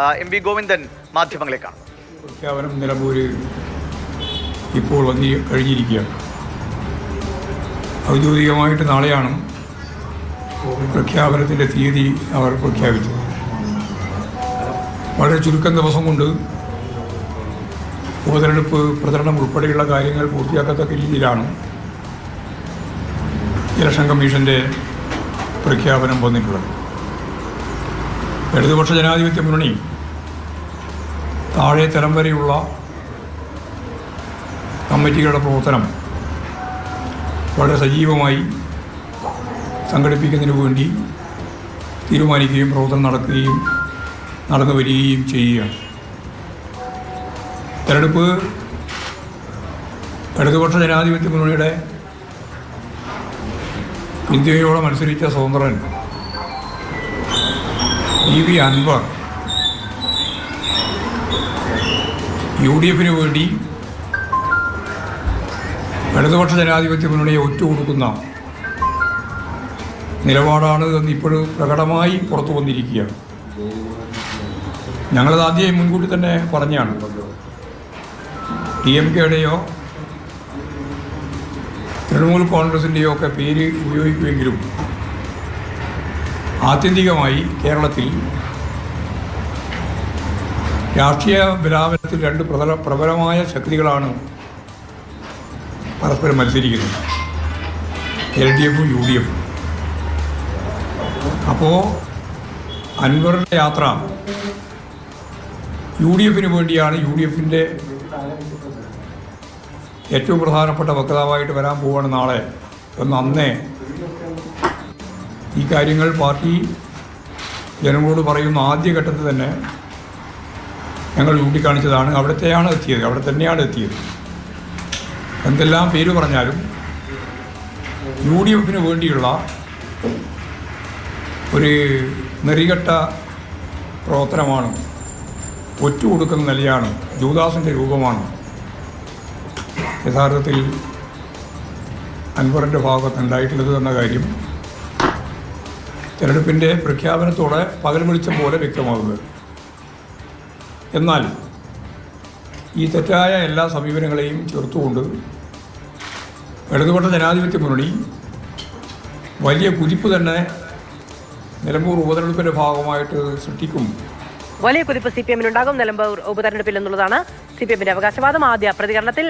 M V Govindan മാധ്യമങ്ങളെ കാണുന്നു പ്രഖ്യാപനം നിലമ്പൂര് ഇപ്പോൾ വന്നി കഴിഞ്ഞിരിക്കുകയാണ്. ഔദ്യോഗികമായിട്ട് നാളെയാണ് പ്രഖ്യാപനത്തിന്റെ തീയതി അവർ പ്രഖ്യാപിച്ചത്. വളരെ ചുരുക്കം ദിവസം കൊണ്ട് ഉപതെരഞ്ഞെടുപ്പ് പ്രചരണം ഉൾപ്പെടെയുള്ള കാര്യങ്ങൾ പൂർത്തിയാക്കത്തക്ക രീതിയിലാണ് ഇലക്ഷൻ കമ്മീഷന്റെ പ്രഖ്യാപനം വന്നിട്ടുള്ളത്. ഇടതുപക്ഷ ജനാധിപത്യ മുന്നണി താഴെ തലം വരെയുള്ള കമ്മിറ്റികളുടെ പ്രവർത്തനം വളരെ സജീവമായി സംഘടിപ്പിക്കുന്നതിന് വേണ്ടി തീരുമാനിക്കുകയും പ്രവർത്തനം നടക്കുകയും നടന്നു വരികയും ചെയ്യുകയാണ്. തെരഞ്ഞെടുപ്പ് ഇടതുപക്ഷ ജനാധിപത്യ മുന്നണിയുടെ ഇന്ത്യയോടെ മത്സരിച്ച സ്വതന്ത്രൻ E V Anvar. U D എഫിന് വേണ്ടി ഇടതുപക്ഷ ജനാധിപത്യ മുന്നണിയെ ഒറ്റുകൊടുക്കുന്ന നിലപാടാണ് എന്ന് ഇപ്പോഴും പ്രകടമായി പുറത്തു വന്നിരിക്കുകയാണ്. ഞങ്ങളത് ആദ്യം മുൻകൂട്ടി തന്നെ പറഞ്ഞാണ്. ഡി എം കെയുടെയോ തൃണമൂൽ കോൺഗ്രസിന്റെയോ ഒക്കെ പേര് ഉപയോഗിക്കുമെങ്കിലും ആത്യന്തികമായി കേരളത്തിൽ രാഷ്ട്രീയ ബലാബലത്തിൽ രണ്ട് പ്രബല പ്രബലമായ ശക്തികളാണ് പരസ്പരം മത്സരിക്കുന്നത്. എൽ ഡി എഫും യു ഡി എഫും. അപ്പോൾ അൻവറിന്റെ യാത്ര യു ഡി എഫിന് വേണ്ടിയാണ് യു ഡി എഫിന്റെ ഏറ്റവും പ്രധാനപ്പെട്ട വക്താവായിട്ട് വരാൻ പോവുകയാണ് നാളെ. എന്ന് അന്നേ ഈ കാര്യങ്ങൾ പാർട്ടി ജനങ്ങളോട് പറയുന്ന ആദ്യഘട്ടത്തിൽ തന്നെ ഞങ്ങൾ ചൂണ്ടിക്കാണിച്ചതാണ് അവിടത്തെയാണ് എത്തിയത് അവിടെ തന്നെയാണ് എത്തിയത്. എന്തെല്ലാം പേര് പറഞ്ഞാലും യു ഡി എഫിന് വേണ്ടിയുള്ള ഒരു നെറികെട്ട പ്രവർത്തനമാണ് ഒറ്റുകൊടുക്കുന്ന നിലയാണ് ജൂദാസിന്റെ രൂപമാണ്. യഥാർത്ഥത്തിൽ അൻവറിന്റെ ഭാഗത്ത് ഉണ്ടായിട്ടുള്ളത് എന്ന കാര്യം തിരഞ്ഞെടുപ്പിന്റെ പ്രഖ്യാപനത്തോടെ പകൽ വെളിച്ചം പോലെ വ്യക്തമാകുന്നത്. എന്നാൽ ഈ തെറ്റായ എല്ലാ സമീപനങ്ങളെയും ചേർത്തുകൊണ്ട് ഇടതുപക്ഷ ജനാധിപത്യ മുന്നണി വലിയ കുതിപ്പ് തന്നെ നിലമ്പൂർ ഉപതെരഞ്ഞെടുപ്പിന്റെ ഭാഗമായിട്ട് സൃഷ്ടിക്കും. വലിയ കുതിപ്പ് സി പി എമ്മിനുണ്ടാകും നിലമ്പൂർ ഉപതെരഞ്ഞെടുപ്പിൽ എന്നുള്ളതാണ് സി പി എമ്മിന്റെ അവകാശവാദം. ആദ്യ പ്രതികരണത്തിൽ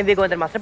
എം വി ഗോവിന്ദൻ മാസ്റ്റർ